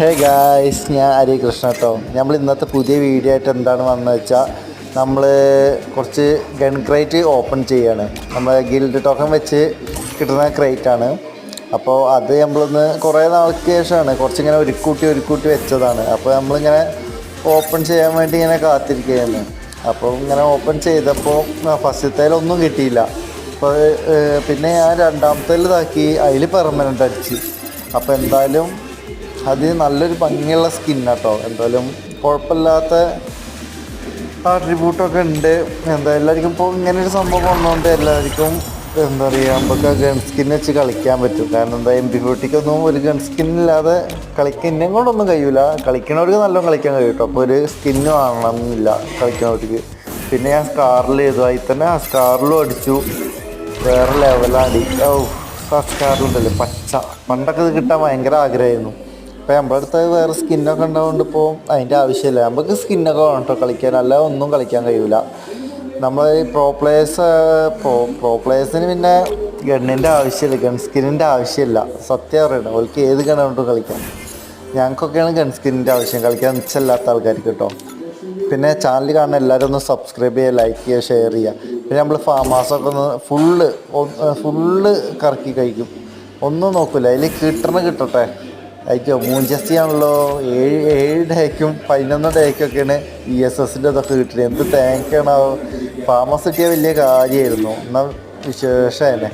Hey guys ഞാൻ ഹരി കൃഷ്ണ കേട്ടോ നമ്മൾ ഇന്നത്തെ പുതിയ വീഡിയോ ആയിട്ട് എന്താണ് വന്നത് വെച്ചാൽ നമ്മൾ കുറച്ച് ഗൺ ക്രൈറ്റ് ഓപ്പൺ ചെയ്യാണ്. നമ്മൾ ഗിൽഡ് ടോക്കൺ വെച്ച് കിട്ടുന്ന ക്രൈറ്റാണ് അപ്പോൾ അത് നമ്മളിന്ന് കുറേ നാൾക്ക് ശേഷമാണ് കുറച്ചിങ്ങനെ ഒരുക്കൂട്ടി ഒരുക്കൂട്ടി വെച്ചതാണ്. അപ്പോൾ നമ്മളിങ്ങനെ ഓപ്പൺ ചെയ്യാൻ വേണ്ടി ഇങ്ങനെ കാത്തിരിക്കുകയാണ്. അപ്പോൾ ഇങ്ങനെ ഓപ്പൺ ചെയ്തപ്പോൾ ഫസ്റ്റത്തേലൊന്നും കിട്ടിയില്ല. അപ്പോൾ പിന്നെ ഞാൻ രണ്ടാമത്തേൽ ഇതാക്കി അതിൽ പെർമനന്റ് അടിച്ച്. അപ്പോൾ എന്തായാലും അത് നല്ലൊരു ഭംഗിയുള്ള സ്കിന്നാട്ടോ. എന്തായാലും കുഴപ്പമില്ലാത്ത ആട്രിബ്യൂട്ടൊക്കെ ഉണ്ട്. എന്താ എല്ലാവർക്കും ഇപ്പോൾ ഇങ്ങനെ ഒരു സംഭവം വന്നുകൊണ്ട് എല്ലാവർക്കും എന്താ പറയുക നമുക്ക് ഗൺ സ്കിൻ വെച്ച് കളിക്കാൻ പറ്റും. കാരണം എന്താ എം പി ബ്യൂട്ടിക്കൊന്നും ഒരു ഗൺ സ്കിന്നില്ലാതെ കളിക്കാൻ എന്നെ കൊണ്ടൊന്നും കഴിയൂല. കളിക്കണവർക്ക് നല്ലോണം കളിക്കാൻ കഴിയും കേട്ടോ. അപ്പോൾ ഒരു സ്കിന്ന് വാങ്ങണമെന്നില്ല കളിക്കണവർക്ക്. പിന്നെ ഞാൻ സ്കാറിൽ ചെയ്തു അതിൽ തന്നെ ആ സ്കാറിലും അടിച്ചു. വേറെ ലെവലാണ് അടി ഓ ആ സ്കാറിലുണ്ടല്ലോ പച്ച. പണ്ടൊക്കെ ഇത് കിട്ടാൻ ഭയങ്കര ആഗ്രഹമായിരുന്നു. ഇപ്പം നമ്മുടെ അടുത്ത് വേറെ സ്കിന്നൊക്കെ ഉണ്ടാവുകൊണ്ട് ഇപ്പോൾ അതിന്റെ ആവശ്യമില്ല. നമുക്ക് സ്കിന്നൊക്കെ വേണം കേട്ടോ കളിക്കാൻ. അല്ല ഒന്നും കളിക്കാൻ കഴിയില്ല നമ്മൾ ഈ പ്രോ പ്ലേയേഴ്സ് പ്രോ പ്രോ പ്ലേയേഴ്സിന് പിന്നെ ഗണ്ണിന്റെ ആവശ്യമില്ല. ഗൺ സ്കിന്നിന്റെ ആവശ്യമില്ല. സത്യം പറയണം. അവർക്ക് ഏത് ഗൺ കൊണ്ടും കളിക്കാം. ഞങ്ങൾക്കൊക്കെയാണ് ഗൺ സ്കിന്നിന്റെ ആവശ്യം. കളിക്കാൻ നിച്ചല്ലാത്ത ആൾക്കാർക്ക് കേട്ടോ പിന്നെ ചാനൽ കാണുന്ന എല്ലാവരും ഒന്ന് സബ്സ്ക്രൈബ് ചെയ്യുക ലൈക്ക് ചെയ്യുക ഷെയർ ചെയ്യുക. പിന്നെ നമ്മൾ ഫാം ഹൗസൊക്കെ ഒന്ന് ഫുള്ള് ഫുള്ള് കറക്കി കഴിക്കും. ഒന്നും നോക്കില്ല അതിൽ കിട്ടണ കിട്ടട്ടെ. അയക്കോ ജസ്റ്റി ആണല്ലോ ഏഴ് ഏഴ് ഡേക്കും പതിനൊന്ന് ഡേക്കൊക്കെയാണ് ഇ എസ് എസിന്റെ ഇതൊക്കെ കിട്ടുന്നത് എന്ത് തേങ്ങക്കാണോ ആണോ ഫാമസ് കിട്ടിയ വലിയ കാര്യമായിരുന്നു എന്നാൽ വിശേഷം തന്നെ